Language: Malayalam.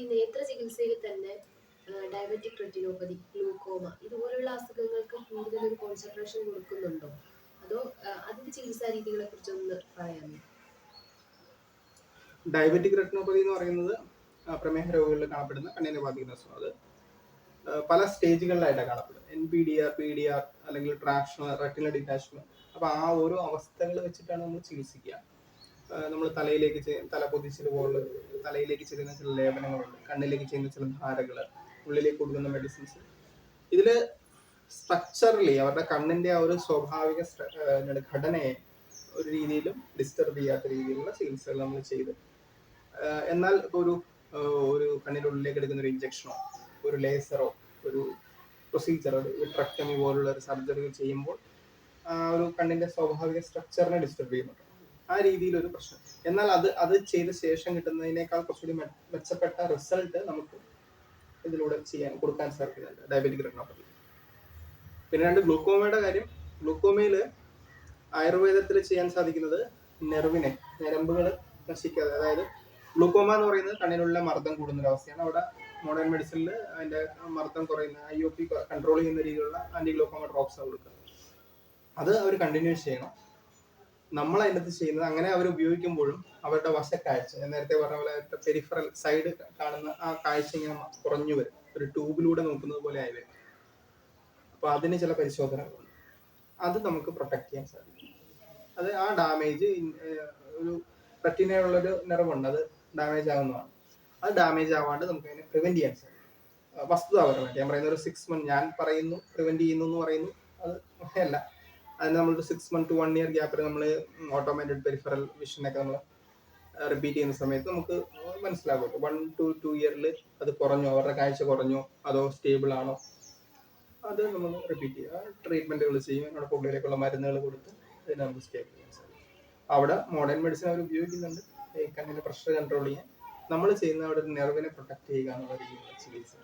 ഈ നേത്ര ചികിത്സയിൽ തന്നെ ഡയബറ്റിക് റെറ്റിനോപ്പതി ഗ്ലൂക്കോമ ഇതുപോലുള്ള അസുഖങ്ങൾക്ക് കൂടുതൽ ഒരു കോൺസെൻട്രേഷൻ കൊടുക്കുന്നുണ്ടോ? അതോ അതിന്റെ ചികിത്സാ രീതികളെ കുറിച്ചൊന്ന് പറയാമോ? ഡയബറ്റിക് റെറ്റിനോപ്പതി എന്ന് പറയുന്നത് പ്രമേഹ രോഗികളിൽ കാണപ്പെടുന്ന കണ്ണിനെ ബാധിക്കുന്ന അസുഖം അത്. പല സ്റ്റേജുകളിലായിട്ടാണ് കാണപ്പെടുന്നത്. N P D R P D R അല്ലെങ്കിൽ ട്രാക്ഷണൽ റെറ്റിന ഡിറ്റാച്ച്മെന്റ് അപ്പൊ ആ ഓരോ അവസ്ഥകൾ വെച്ചിട്ടാണ് നമ്മൾ ചികിത്സിക്കുക. നമ്മൾ തലയിലേക്ക് തല പൊതിച്ചൽ പോലുള്ള തലയിലേക്ക് ചെയ്യുന്ന ചില ലേപനങ്ങളുണ്ട്. കണ്ണിലേക്ക് ചെയ്യുന്ന ചില ധാരകൾ ഉള്ളിലേക്ക് കൊടുക്കുന്ന മെഡിസിൻസ് ഇതിൽ സ്ട്രക്ചറലി അവരുടെ കണ്ണിന്റെ ആ ഒരു സ്വാഭാവിക ഘടനയെ ഒരു രീതിയിലും ഡിസ്റ്റർബ് ചെയ്യാത്ത രീതിയിലുള്ള ചികിത്സകൾ നമ്മൾ ചെയ്ത്. എന്നാൽ ഇപ്പോൾ ഒരു ഒരു ഒരു കണ്ണിനുള്ളിലേക്ക് എടുക്കുന്ന ഒരു ഇഞ്ചക്ഷനോ ഒരു ലേസറോ ഒരു പ്രൊസീജിയർ ഒരു വിട്രക്ടമി പോലുള്ള ഒരു സർജറി ചെയ്യുമ്പോൾ ആ ഒരു കണ്ണിന്റെ സ്വാഭാവിക സ്ട്രക്ചറിനെ ഡിസ്റ്റർബ് ചെയ്യുന്നുണ്ട്. ആ രീതിയിൽ ഒരു പ്രശ്നം. എന്നാൽ അത് അത് ചെയ്ത ശേഷം കിട്ടുന്നതിനേക്കാൾ കുറച്ചുകൂടി മെച്ചപ്പെട്ട റിസൾട്ട് നമുക്ക് ഇതിലൂടെ ചെയ്യാൻ കൊടുക്കാൻ സാധിക്കുന്നുണ്ട്. ഡയബറ്റിക് റെറ്റിനോപ്പതി പിന്നെ രണ്ട് ഗ്ലൂക്കോമയുടെ കാര്യം. ഗ്ലൂക്കോമയിൽ ആയുർവേദത്തിൽ ചെയ്യാൻ സാധിക്കുന്നത് നെർവിനെ ഞരമ്പുകൾ നശിക്കാതെ. അതായത് ഗ്ലൂക്കോമ എന്ന് പറയുന്നത് കണ്ണിനുള്ള മർദ്ദം കൂടുന്ന ഒരു അവസ്ഥയാണ്. അവിടെ മോഡേൺ മെഡിസിനിൽ അതിന്റെ മർദ്ദം കുറയുന്ന ഐ ഒ പി കൺട്രോൾ ചെയ്യുന്ന രീതിയിലുള്ള ആന്റി ഗ്ലൂക്കോമ ഡ്രോപ്സ് ആണ് കൊടുക്കുന്നത്. അത് അവർ കണ്ടിന്യൂസ് ചെയ്യണം. നമ്മൾ അതിനകത്ത് ചെയ്യുന്നത് അങ്ങനെ അവർ ഉപയോഗിക്കുമ്പോഴും അവരുടെ വശ കാഴ്ച നേരത്തെ പറഞ്ഞ പോലെ പെരിഫറൽ സൈഡ് കാണുന്ന ആ കാഴ്ച ഇങ്ങനെ കുറഞ്ഞു വരും. ഒരു ട്യൂബിലൂടെ നോക്കുന്നത് പോലെ ആയി വരും. അപ്പൊ അതിന് ചില പരിശോധനകളുണ്ട്. അത് നമുക്ക് പ്രൊട്ടക്ട് ചെയ്യാൻ സാധിക്കും. അത് ആ ഡാമേജ് ഒരു റെറ്റിനയുള്ളൊരു നിറവുണ്ട് അത് ഡാമേജ് ആകുന്നതാണ് അത് ഡാമേജ് ആവാണ്ട് നമുക്ക് അതിനെ പ്രിവെന്റ് ചെയ്യാൻ സാധിക്കും. വസ്തുതാപരമായിട്ട്. ഞാൻ പറയുന്ന ഒരു സിക്സ് മന്ത് ഞാൻ പറയുന്നു പ്രിവെന്റ് ചെയ്യുന്നു എന്ന് പറയുന്നു. അത് അല്ല. അതിന് നമ്മൾ six month to one year ഗ്യാപ്പിൽ നമ്മൾ ഓട്ടോമേറ്റഡ് പെരിഫറൽ വിഷനൊക്കെ നമ്മൾ റിപ്പീറ്റ് ചെയ്യുന്ന സമയത്ത് നമുക്ക് മനസ്സിലാകും. വൺ ടു ടു ഇയറിൽ അത് കുറഞ്ഞു അവരുടെ കാഴ്ച കുറഞ്ഞു അതോ സ്റ്റേബിൾ ആണോ അത് നമ്മൾ റിപ്പീറ്റ് ചെയ്യുക. ട്രീറ്റ്മെന്റുകൾ ചെയ്യും. നമ്മുടെ പുള്ളിയിലേക്കുള്ള മരുന്നുകൾ കൊടുത്ത് അതിനെ നമുക്ക് സ്റ്റേബിൾ ചെയ്യാൻ സാധിക്കും അവിടെ മോഡേൺ മെഡിസിൻ അവർ ഉപയോഗിക്കുന്നുണ്ട്. ഈ കണ്ണിന്റെ പ്രഷർ കൺട്രോൾ ചെയ്യാൻ. നമ്മൾ ചെയ്യുന്ന അവിടെ നെർവിനെ പ്രൊട്ടക്ട് ചെയ്യുക എന്നുള്ള രീതിയിലുള്ള ചികിത്സ